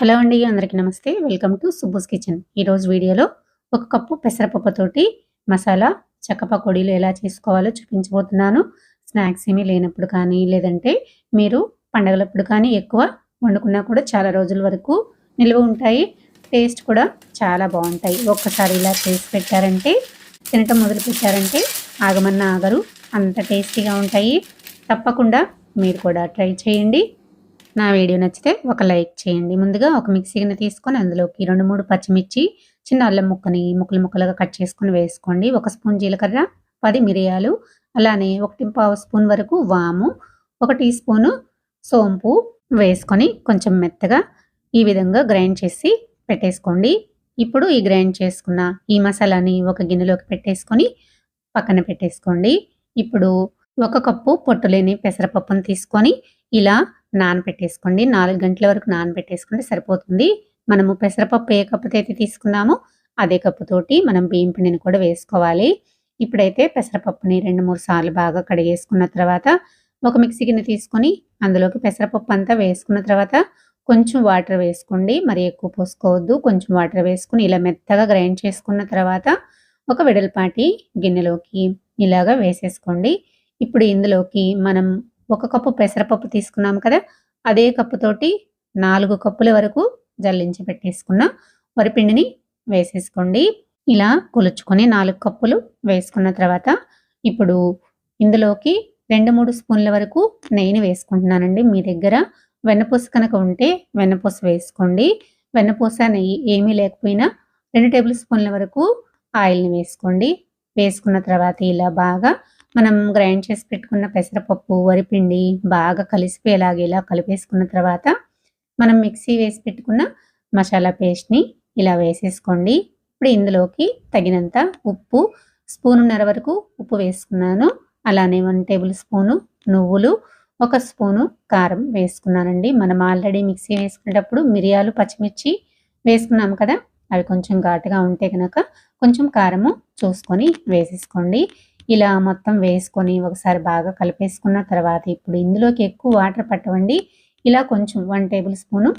Hello అండి అందరికీ నమస్తే. Welcome to Subbu's kitchen. ఈరోజు వీడియోలో ఒక కప్పు పెసరపప్పుతోటి మసాలా చెక్క పకోడీలు ఎలా చేసుకోవాలో చూపించబోతున్నాను. స్నాక్స్ ఏమీ లేనప్పుడు కానీ లేదంటే మీరు పండగలప్పుడు కానీ ఎక్కువ వండుకున్నా కూడా చాలా రోజుల వరకు నిల్వ ఉంటాయి. టేస్ట్ కూడా చాలా బాగుంటాయి. ఒక్కసారి ఇలా చేసి పెట్టారంటే తినటం మొదలు పెట్టారంటే ఆగమన్న ఆగరు. అంత టేస్టీగా ఉంటాయి. తప్పకుండా మీరు కూడా ట్రై చేయండి. నా వీడియో నచ్చితే ఒక లైక్ చేయండి. ముందుగా ఒక మిక్సీని తీసుకొని అందులోకి రెండు మూడు పచ్చిమిర్చి చిన్న అల్లం ముక్కని ముక్కలు ముక్కలుగా కట్ చేసుకొని వేసుకోండి. ఒక స్పూన్ జీలకర్ర పది మిరియాలు అలానే ఒకటి పావు స్పూన్ వరకు వాము ఒక టీ స్పూను సోంపు వేసుకొని కొంచెం మెత్తగా ఈ విధంగా గ్రైండ్ చేసి పెట్టేసుకోండి. ఇప్పుడు ఈ గ్రైండ్ చేసుకున్న ఈ మసాలాని ఒక గిన్నెలోకి పెట్టేసుకొని పక్కన పెట్టేసుకోండి. ఇప్పుడు ఒక కప్పు పొట్టులేని పెసరపప్పును తీసుకొని ఇలా నానబెట్టేసుకోండి. నాలుగు గంటల వరకు నానబెట్టేసుకుంటే సరిపోతుంది. మనము పెసరపప్పు ఏ కప్పుతో అయితే తీసుకున్నామో అదే కప్పుతోటి మనం బియ్యం పిండిని కూడా వేసుకోవాలి. ఇప్పుడైతే పెసరపప్పుని రెండు మూడు సార్లు బాగా కడిగేసుకున్న తర్వాత ఒక మిక్సీ గిన్నె తీసుకొని అందులోకి పెసరపప్పు అంతా వేసుకున్న తర్వాత కొంచెం వాటర్ వేసుకోండి. మరి ఎక్కువ పోసుకోవద్దు. కొంచెం వాటర్ వేసుకుని ఇలా మెత్తగా గ్రైండ్ చేసుకున్న తర్వాత ఒక వెడల్పాటి గిన్నెలోకి ఇలాగా వేసేసుకోండి. ఇప్పుడు ఇందులోకి మనం ఒక కప్పు పెసరపప్పు తీసుకున్నాం కదా అదే కప్పుతోటి నాలుగు కప్పుల వరకు జల్లించి పెట్టేసుకున్న వరిపిండిని వేసేసుకోండి. ఇలా కొలుచుకొని నాలుగు కప్పులు వేసుకున్న తర్వాత ఇప్పుడు ఇందులోకి రెండు మూడు స్పూన్ల వరకు నెయ్యిని వేసుకుంటున్నానండి. మీ దగ్గర వెన్నపూస కనుక ఉంటే వెన్నపూస వేసుకోండి. వెన్నపూస నెయ్యి ఏమీ లేకపోయినా రెండు టేబుల్ స్పూన్ల వరకు ఆయిల్ని వేసుకోండి. వేసుకున్న తర్వాత ఇలా బాగా మనం గ్రైండ్ చేసి పెట్టుకున్న పెసరపప్పు వరిపిండి బాగా కలిసిపోయేలాగా ఇలా కలిపేసుకున్న తర్వాత మనం మిక్సీ వేసి పెట్టుకున్న మసాలా పేస్ట్ని ఇలా వేసేసుకోండి. ఇప్పుడు ఇందులోకి తగినంత ఉప్పు స్పూనున్నర వరకు ఉప్పు వేసుకున్నాను. అలానే వన్ టేబుల్ స్పూను నువ్వులు ఒక స్పూను కారం వేసుకున్నానండి. మనం ఆల్రెడీ మిక్సీ వేసుకునేటప్పుడు మిరియాలు పచ్చిమిర్చి వేసుకున్నాం కదా అవి కొంచెం ఘాటుగా ఉంటే కనుక కొంచెం కారము చూసుకొని వేసేసుకోండి. ఇలా మొత్తం వేసుకొని ఒకసారి బాగా కలిపేసుకున్న తర్వాత ఇప్పుడు ఇందులోకి ఎక్కువ వాటర్ పట్టవండి. ఇలా కొంచెం వన్ టేబుల్ స్పూను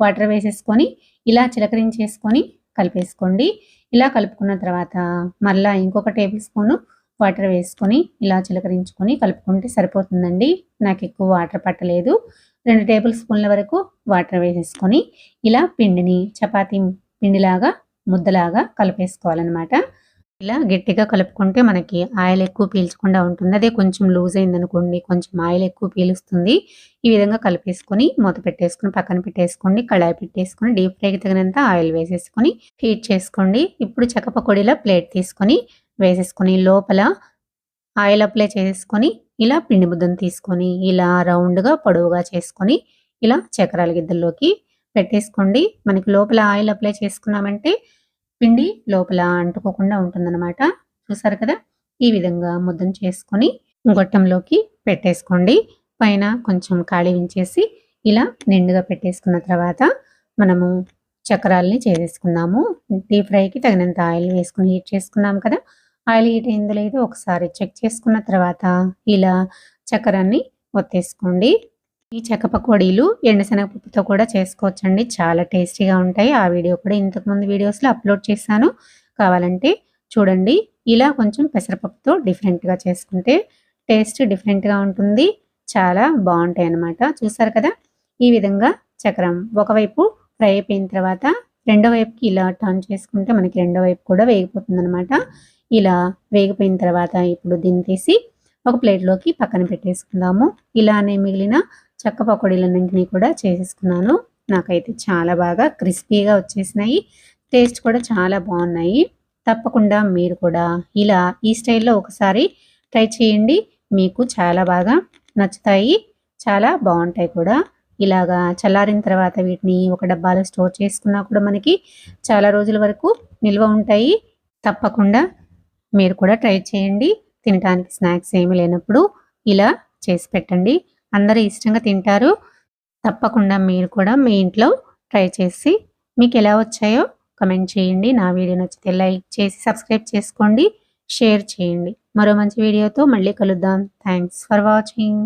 వాటర్ వేసేసుకొని ఇలా చిలకరించేసుకొని కలిపేసుకోండి. ఇలా కలుపుకున్న తర్వాత మళ్ళా ఇంకొక టేబుల్ స్పూను వాటర్ వేసుకొని ఇలా చిలకరించుకొని కలుపుకుంటే సరిపోతుందండి. నాకు ఎక్కువ వాటర్ పట్టలేదు. రెండు టేబుల్ స్పూన్ల వరకు వాటర్ వేసేసుకొని ఇలా పిండిని చపాతీ పిండిలాగా ముద్దలాగా కలిపేసుకోవాలన్నమాట. ఇలా గట్టిగా కలుపుకుంటే మనకి ఆయిల్ ఎక్కువ పీల్చకుండా ఉంటుంది. అదే కొంచెం లూజ్ అయింది అనుకోండి కొంచెం ఆయిల్ ఎక్కువ పీలుస్తుంది. ఈ విధంగా కలిపేసుకొని మూత పెట్టేసుకుని పక్కన పెట్టేసుకోండి కళాయి పెట్టేసుకొని డీప్ ఫ్రైకి తగినంత ఆయిల్ వేసేసుకొని హీట్ చేసుకోండి. ఇప్పుడు చెక్కపకొడిలా ప్లేట్ తీసుకొని వేసేసుకొని లోపల ఆయిల్ అప్లై చేసుకొని ఇలా పిండి ముద్దను తీసుకొని ఇలా రౌండ్గా పొడవుగా చేసుకొని ఇలా చక్రాల గిద్దల్లోకి పెట్టేసుకోండి. మనకి లోపల ఆయిల్ అప్లై చేసుకున్నామంటే పిండి లోపల అంటుకోకుండా ఉంటుందన్నమాట. చూసారు కదా? ఈ విధంగా ముద్దను చేసుకొని గొట్టంలోకి పెట్టేసుకోండి. పైన కొంచెం ఖాళీ ఉంచేసి ఇలా నిండుగా పెట్టేసుకున్న తర్వాత మనము చక్రాలని చేసేసుకుందాము. డీప్ ఫ్రైకి తగినంత ఆయిల్ వేసుకుని హీట్ చేసుకున్నాం కదా? ఆయిల్ హీట్ అయిందో లేదో ఒకసారి చెక్ చేసుకున్న తర్వాత ఇలా చక్రాన్ని ఒత్తేసుకోండి. ఈ చెక్క పకోడీలు ఎండశనగపప్పుతో కూడా చేసుకోవచ్చండి. చాలా టేస్టీగా ఉంటాయి. ఆ వీడియో కూడా ఇంతకుముందు వీడియోస్లో అప్లోడ్ చేశాను. కావాలంటే చూడండి. ఇలా కొంచెం పెసరపప్పుతో డిఫరెంట్గా చేసుకుంటే టేస్ట్ డిఫరెంట్గా ఉంటుంది. చాలా బాగుంటాయి అన్నమాట. చూసారు కదా? ఈ విధంగా చక్రం ఒకవైపు ఫ్రై అయిపోయిన తర్వాత రెండో వైపుకి ఇలా టర్న్ చేసుకుంటే మనకి రెండో వైపు కూడా వేగిపోతుంది అనమాట ఇలా వేగిపోయిన తర్వాత ఇప్పుడు దీన్ని తీసి ఒక ప్లేట్లోకి పక్కన పెట్టేసుకుందాము. ఇలానే మిగిలిన చెక్క పకోడీలన్నింటినీ కూడా చేసేసుకున్నాను. నాకైతే చాలా బాగా క్రిస్పీగా వచ్చేసినాయి. టేస్ట్ కూడా చాలా బాగున్నాయి. తప్పకుండా మీరు కూడా ఇలా ఈ స్టైల్లో ఒకసారి ట్రై చేయండి. మీకు చాలా బాగా నచ్చుతాయి. చాలా బాగుంటాయి కూడా. ఇలాగా చల్లారిన తర్వాత వీటిని ఒక డబ్బాలో స్టోర్ చేసుకున్నా కూడా మనకి చాలా రోజుల వరకు నిల్వ ఉంటాయి. తప్పకుండా మీరు కూడా ట్రై చేయండి. తినడానికి స్నాక్స్ ఏమి లేనప్పుడు ఇలా చేసి పెట్టండి. అందరూ ఇష్టంగా తింటారు. తప్పకుండా మీరు కూడా మీ ఇంట్లో ట్రై చేసి మీకు ఎలా వచ్చాయో కమెంట్ చేయండి. నా వీడియో నచ్చితే లైక్ చేసి సబ్స్క్రైబ్ చేసుకోండి షేర్ చేయండి. మరో మంచి వీడియోతో మళ్ళీ కలుద్దాం. Thanks for watching.